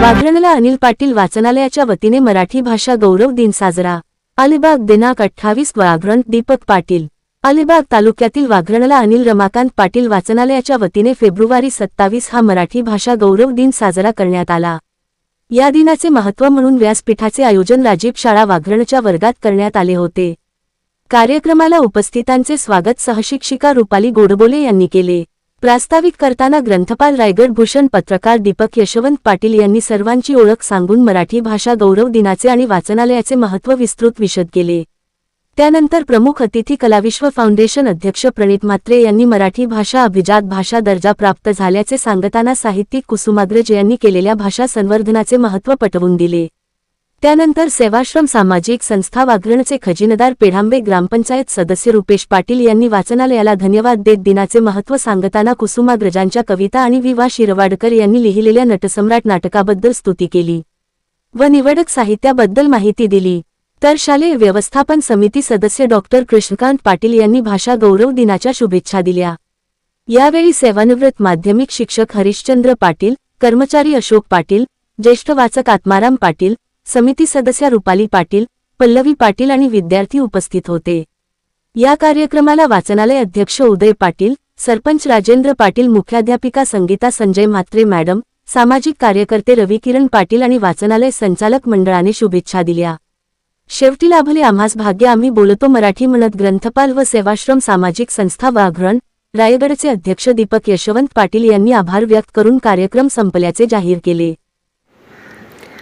वाघरणला अनिल पाटील वाचनालयाच्या वतीने मराठी भाषा गौरव दिन साजरा. अलिबाग दिनांक अठ्ठावीस वाघरण दीपक पाटील. अलिबाग तालुक्यातील वाघरणला अनिल रमाकांत पाटील वाचनालयाच्या वतीने फेब्रुवारी सत्तावीस हा मराठी भाषा गौरव दिन साजरा करण्यात आला. या दिनाचे महत्त्व म्हणून व्यासपीठाचे आयोजन राजीव शाळा वाघरणच्या वर्गात करण्यात आले होते. कार्यक्रमाला उपस्थितांचे स्वागत सहशिक्षिका रुपाली गोडबोले यांनी केले. प्रास्ताविक करताना ग्रंथपाल रायगड भूषण पत्रकार दीपक यशवंत पाटील यांनी सर्वांची ओळख सांगून मराठी भाषा गौरव दिनाचे आणि वाचनालयाचे महत्त्व विस्तृत विशद केले. त्यानंतर प्रमुख अतिथी कलाविश्व फाउंडेशन अध्यक्ष प्रणित म्हात्रे यांनी मराठी भाषा अभिजात भाषा दर्जा प्राप्त झाल्याचे सांगताना साहित्यिक कुसुमाग्रज यांनी केलेल्या भाषा संवर्धनाचे महत्त्व पटवून दिले. त्यानंतर सेवाश्रम सामाजिक संस्था वाघरणचे खजिनदार पेढांबे ग्रामपंचायत सदस्य रुपेश पाटील यांनी वाचनालयाला धन्यवाद देत दिनाचे महत्त्व सांगताना कुसुमाग्रजांच्या कविता आणि विवा शिरवाडकर यांनी लिहिलेल्या नटसम्राट नाटकाबद्दल स्तुती केली व निवडक साहित्याबद्दल माहिती दिली. तर शालेय व्यवस्थापन समिती सदस्य डॉक्टर कृष्णकांत पाटील यांनी भाषा गौरव दिनाच्या शुभेच्छा दिल्या. यावेळी सेवानिवृत्त माध्यमिक शिक्षक हरिश्चंद्र पाटील कर्मचारी अशोक पाटील ज्येष्ठ वाचक आत्माराम पाटील समिती सदस्या रुपाली पाटील पल्लवी पाटील आणि विद्यार्थी उपस्थित होते. या कार्यक्रमाला वाचनालय अध्यक्ष उदय पाटील सरपंच राजेंद्र पाटील मुख्याध्यापिका संगीता संजय म्हात्रे मॅडम सामाजिक कार्यकर्ते रविकिरण पाटील आणि वाचनालय संचालक मंडळाने शुभेच्छा दिल्या. शेवटी लाभले आम्हास भाग्य आम्ही बोलतो मराठी म्हणत ग्रंथपाल व सेवाश्रम सामाजिक संस्था वाघरण रायगडचे अध्यक्ष दीपक यशवंत पाटील यांनी आभार व्यक्त करून कार्यक्रम संपल्याचे जाहीर केले.